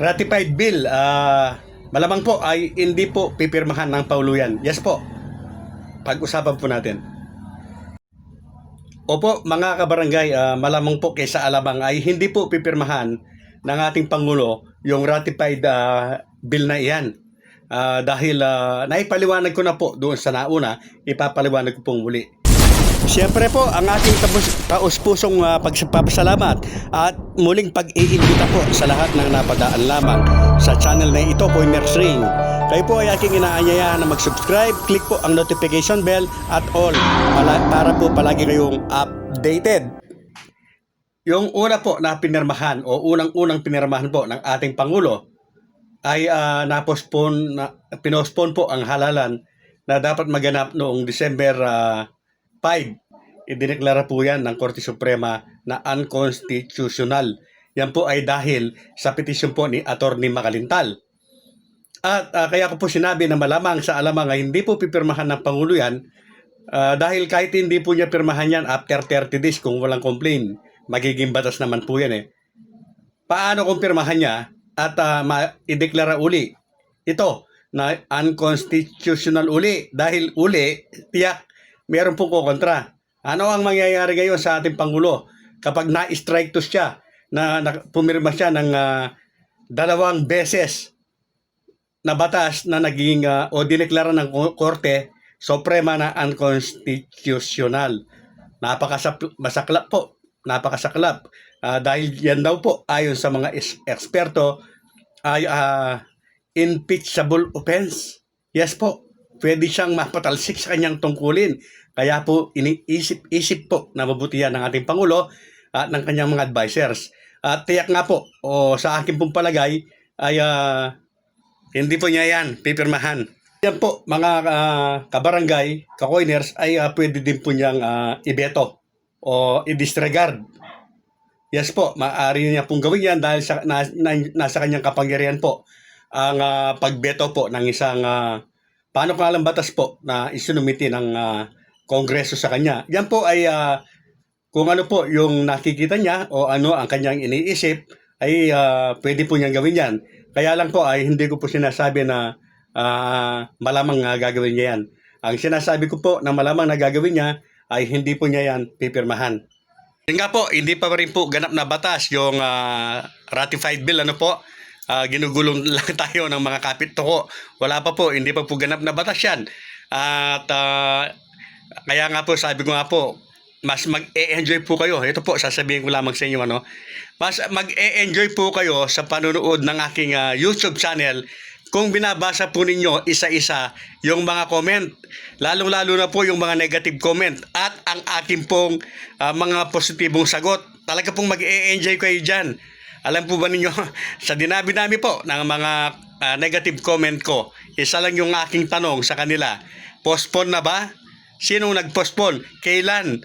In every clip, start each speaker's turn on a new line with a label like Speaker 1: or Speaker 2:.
Speaker 1: ratified bill, ah, malamang po ay hindi po pipirmahan ng pauluyan. Yes po. Pag-usapan po natin. Opo, mga kabarangay, ah, malamang po kaysa alabang ay hindi po pipirmahan ng ating Pangulo yung ratified ah, bill na iyan. Ah, dahil ah, naipaliwanag ko na po doon sa nauna, ipapaliwanag ko pong muli. Siyempre po, ang ating taus-pusong uh, pagpapasalamat at muling pag-iimbita po sa lahat ng napadaan lamang sa channel na ito, Pointers Ring. Kayo po ay aking inaanyayahan na mag-subscribe, click po ang notification bell at all pala- para po palagi kayong updated. Yung una po na pinirmahan o unang-unang pinirmahan po ng ating Pangulo ay uh, na-postpone, na, pinospone po ang halalan na dapat maganap noong December ah, 5, idineklara po yan ng Korte Suprema na unconstitutional. Yan po ay dahil sa petisyon po ni Attorney Makalintal. At ah, kaya ko po sinabi na malamang sa alamang ay hindi po pipirmahan ng Pangulo yan ah, dahil kahit hindi po niya pirmahan yan after 30 days kung walang complaint, magiging batas naman po yan eh. Paano kung pirmahan niya at ah, ma- ideklara uli ito na unconstitutional uli dahil uli tiyak meron pong kukontra. Ano ang mangyayari ngayon sa ating Pangulo kapag na-strike to siya na, na pumirma siya ng ah, dalawang beses na batas na naging ah, o dineklara ng ko- Korte Suprema na unconstitutional. Napakasaklap po. Napakasaklap. Ah, dahil yan daw po ayon sa mga eksperto ay ah, impeachable offense. Yes po. Pwede siyang mapatalsik sa kanyang tungkulin. Kaya po iniisip-isip po na mabuti yan ng ating Pangulo at ng kanyang mga advisors. At tiyak nga po, o sa akin pong palagay, ay ah, hindi po niya yan pipirmahan. Yan po, mga ah, kabarangay, kakoiners, ay ah, pwede din po niyang ah, ibeto o i-disregard. Yes po, maaari niya pong gawin yan dahil sa, na, na- nasa kanyang kapangyarihan po ang ah, pagbeto po ng isang uh, paano pangalang batas po na isinumiti ng ah, Kongreso sa kanya. Yan po ay ah, kung ano po yung nakikita niya o ano ang kanyang iniisip ay ah, pwede po niyang gawin yan. Kaya lang po ay hindi ko po sinasabi na ah, malamang nga gagawin niya yan. Ang sinasabi ko po na malamang na gagawin niya ay hindi po niya yan pipirmahan. Yun nga po, hindi pa rin po ganap na batas yung ah, ratified bill. Ano po? Ah, ginugulong lang tayo ng mga kapit toko. Wala pa po, hindi pa po ganap na batas yan. At ah, kaya nga po, sabi ko nga po, mas mag-e-enjoy po kayo. Ito po, sasabihin ko lamang sa inyo, ano? Mas mag-e-enjoy po kayo sa panonood ng aking ah, YouTube channel kung binabasa po ninyo isa-isa yung mga comment. Lalong-lalo na po yung mga negative comment at ang aking pong ah, mga positibong sagot. Talaga pong mag-e-enjoy kayo dyan. Alam po ba ninyo, sa dinabi-dami po ng mga ah, negative comment ko, isa lang yung aking tanong sa kanila, postpone na ba? Sinong nag-postpone? Kailan?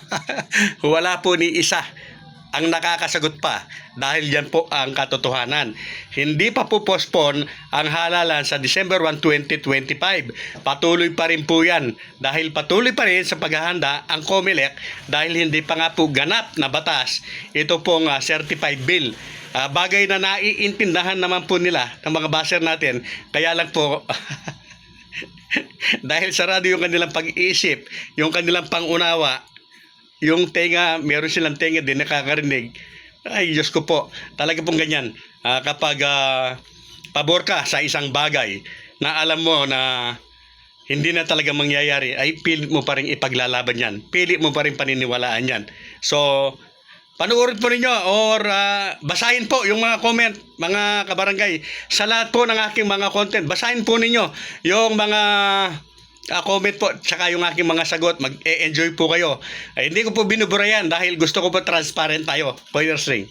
Speaker 1: Wala po ni isa ang nakakasagot pa dahil yan po ang katotohanan. Hindi pa po postpone ang halalan sa December 1, 2025. Patuloy pa rin po yan dahil patuloy pa rin sa paghahanda ang COMELEC dahil hindi pa nga po ganap na batas ito pong ah, certified bill. Ah, bagay na naiintindahan naman po nila ng mga baser natin kaya lang po dahil sarado yung kanilang pag-iisip, yung kanilang pangunawa, yung tenga, meron silang tenga din nakakarinig. Ay, Diyos ko po. Talaga pong ganyan. Ah, kapag ah, pabor ka sa isang bagay na alam mo na hindi na talaga mangyayari, ay pilit mo pa rin ipaglalaban yan. Pilit mo pa rin paniniwalaan yan. So, Panoorin po ninyo or ah, basahin po yung mga comment, mga kabarangay. Sa lahat po ng aking mga content, basahin po ninyo yung mga ah, comment po, tsaka yung aking mga sagot. Mag-enjoy po kayo. Ay, hindi ko po binubura yan dahil gusto ko po transparent tayo. Pointers ring.